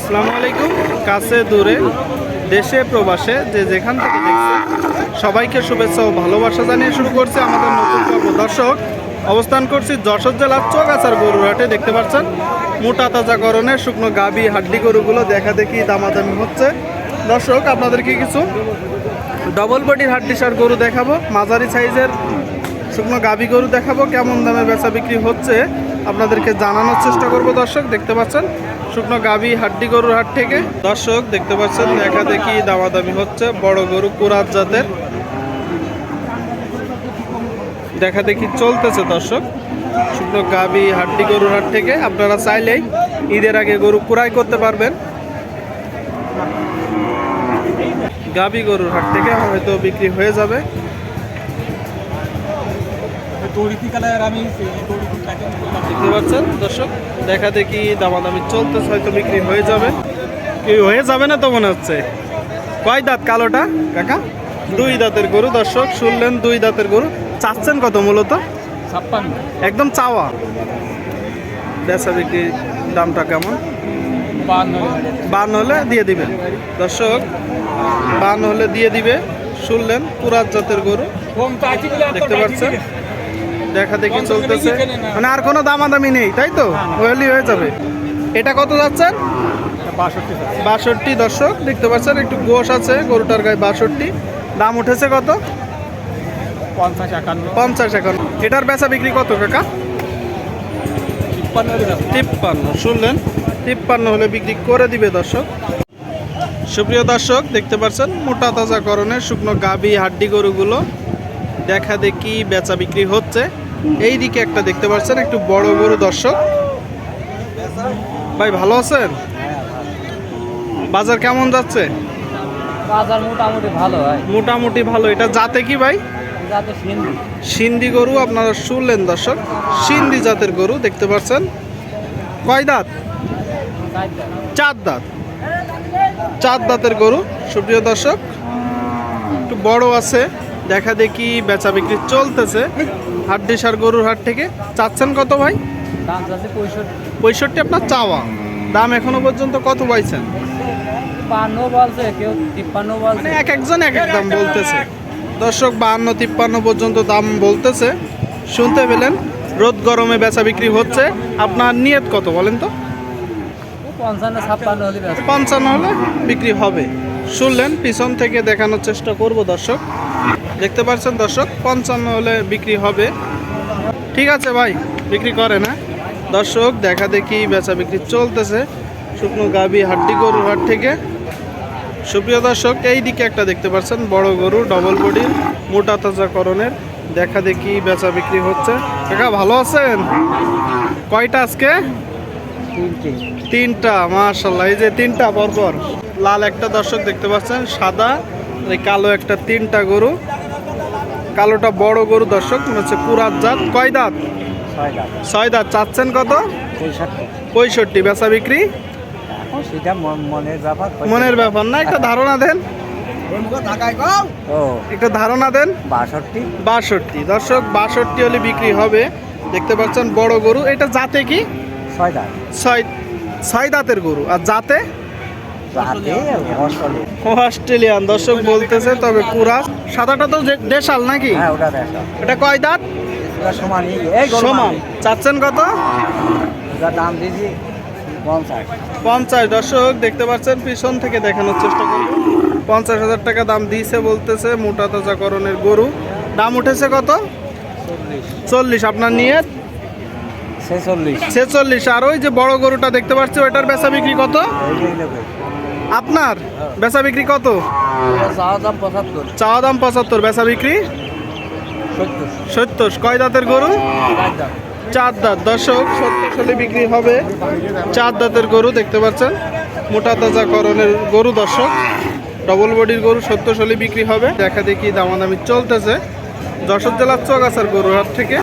আসসালামু আলাইকুম। কাছে, দূরে, দেশে, প্রবাসে, যে যেখান থেকে দেখছে সবাইকে শুভেচ্ছা ও ভালোবাসা জানিয়ে শুরু করছে আমাদের নতুন পর্ব। দর্শক, অবস্থান করছি যশোর জেলার চোগাছার গরুরহাটে, দেখতে পাচ্ছেন? মোটা তাজা করণের শুকনো গাবি, হাড্ডি গরুগুলো দেখা দেখি দামাদামি হচ্ছে। দর্শক, আপনাদেরকে কিছু ডবল বডির হাড্ডি সার গরু দেখাবো, মাঝারি সাইজের শুকনো গাবি গরু দেখাবো, কেমন দামে বেচা বিক্রি হচ্ছে, আপনাদেরকে জানানোর চেষ্টা করব। দর্শক, দেখতে পাচ্ছেন? শুকনো গাবি হাড্ডি গরুর হাট থেকে। দর্শক, দেখতে পাচ্ছেন, দেখা দেখি দামাদামি হচ্ছে বড় গরু কুরাত জাতের। দেখা দেখি চলতেছে, দর্শক। শুকনো গাবি হাড্ডি গরুর হাট থেকে আপনারা চাইলেই ঈদের আগে গরু কুরাই করতে পারবেন। গাবি গরুর হাট থেকে হয়তো বিক্রি হয়ে যাবে। দেখতে পাচ্ছেন দর্শক দেখা দেখি দামাদামি চলতেছে হয়তো বিক্রি হয়ে যাবে। কি হয়ে যাবে না তো মনে হচ্ছে? কয় দাঁত কালোটা কাকা? দুই দাঁতের গরু দর্শক শুনলেন দুই দাঁতের গরু। চাচ্ছেন কত মূলত? ছাপ্পান্ন। একদম চাওয়া। বেচা বিক্রির দামটা কেমন? বান্ন বান হলে দিয়ে দিবে। দর্শক বান হলে দিয়ে দিবে। শুনলেন পুরাত জাতের গরু। দেখতে পাচ্ছেন? দেখা দেখি চলতেছে? মানে আর কোনো দামাদামি নেই তাই তো? ওয়েলি হয়ে যাবে। এটা কত যাচ্ছেন? বাষট্টি দর্শক দেখতে পাচ্ছেন একটু গোশ আছে গরুটার গায়ে বাষট্টি। দাম উঠেছে কত? পঞ্চাশ একান্ন। এটার বেচা বিক্রি কত কাকা? তিপ্পান্ন শুনলেন? তিপ্পান্ন হলে বিক্রি করে দিবে দর্শক। সুপ্রিয় দর্শক দেখতে পাচ্ছেন মোটা তাজা করণের শুকনো গাবি হাড্ডি গরুগুলো। দেখা দেখি বেচা বিক্রি হচ্ছে। এই দিকে একটা দেখতে পাচ্ছেন একটু বড় গরু দর্শক। ভাই ভালো আছেন? বাজার কেমন যাচ্ছে? বাজার মোটামুটি ভালো হয় মোটামুটি ভালো। এটা যাতে কি ভাই? সিন্ধি। গরু আপনারা শুনলেন দর্শক। সিন্ধি জাতের গরু দেখতে পাচ্ছেন। কয় দাঁত। চার দাঁত। চার দাঁতের গরু সুপ্রিয় দর্শক। একটু বড় আছে। দেখা দেখি বেচা বিক্রি চলতেছে। হাড্ডি সার গরুর হাট থেকে। চাচ্ছেন কত ভাই? পঁয়ষট্টি। আপনার চাওয়া। দাম এখনও পর্যন্ত কত পাইছেন? মানে এক একজন এক এক দাম বলতেছে। দর্শক বাহান্ন তিপ্পান্ন পর্যন্ত দাম বলতেছে। শুনতে পেলেন রোদ গরমে বেচা বিক্রি হচ্ছে। আপনার নিয়ত কত বলেন তো? পঞ্চান্ন হলে বিক্রি হবে। শুনলেন পিছন থেকে দেখানোর চেষ্টা করব দর্শক। দেখতে পাচ্ছেন দর্শক, পঞ্চান্ন হলে বিক্রি হবে। ঠিক আছে ভাই, বিক্রি করে না দর্শক, দেখা দেখি বেচা বিক্রি চলতেছে শুকনো গাবি হাড্ডি গরুর হাট থেকে। সুপ্রিয় দর্শক এই দিকে একটা দেখতে পাচ্ছেন, বড় গরু ডবল বডি মোটা তাজা করণের। দেখা দেখি বেচা বিক্রি হচ্ছে। কাকা, ভালো আছেন? কয়টা আজকে? তিনটে। মাশাল্লাহ এই যে তিনটা পরপর। লাল একটা দর্শক দেখতে পাচ্ছেন, সাদা এই কালো একটা তিনটা গরু। কালোটা বড় গরু দর্শক মনে হচ্ছে পুরাত জাত। কয় দাঁত? ছয় দাঁত। চাচ্ছেন কত? পঁয়ষট্টি। বেচা বিক্রি? সেটা মনের ব্যাপার না একটা ধারণা দেন। ও। একটা ধারণা দেন। বাষট্টি। বাষট্টি। দর্শক বাষট্টি হলে বিক্রি হবে। দেখতে পাচ্ছেন বড় গরু। এটা জাতে কি? ছয় দাম ছয় ছয় দাঁতের গরু। আর জাতে? অস্ট্রেলিয়ান দর্শক বলতেছে তবে পুরা সাদাটা তো দেশাল নাকি? হ্যাঁ এটা কয় দাঁত? সমান মানে। চাচ্ছেন কত? দাম দিয়েছি পঞ্চাশ। পঞ্চাশ। দর্শক দেখতে পাচ্ছেন পিছন থেকে দেখানোর চেষ্টা করব। পঞ্চাশ হাজার টাকা দাম দিয়েছে বলতেছে মোটা তাজাকরণের গরু। দাম উঠেছে কত? চল্লিশ। আপনার নিয়ে ছেচল্লিশ। ছেচল্লিশ। আর ওই যে বড় গরুটা দেখতে পাচ্ছি ওইটার বেচা বিক্রি কত? আপনার বেচা বিক্রি কত? চাওয়া দাম পঁচাত্তর। দাম পঁচাত্তর বেচা বিক্রি? সত্তর। কয় দাঁতের গরু? চার দাঁত। দর্শক সত্তর সালে বিক্রি হবে। চার দাঁতের গরু দেখতে পাচ্ছেন? মোটা তাজা করণের গরু দর্শক। ডবল বডির গরু সত্তর সালে বিক্রি হবে। দেখা দেখি দামাদামি চলতেছে। যশোর জেলার চৌগাছার গরুর হাট থেকে।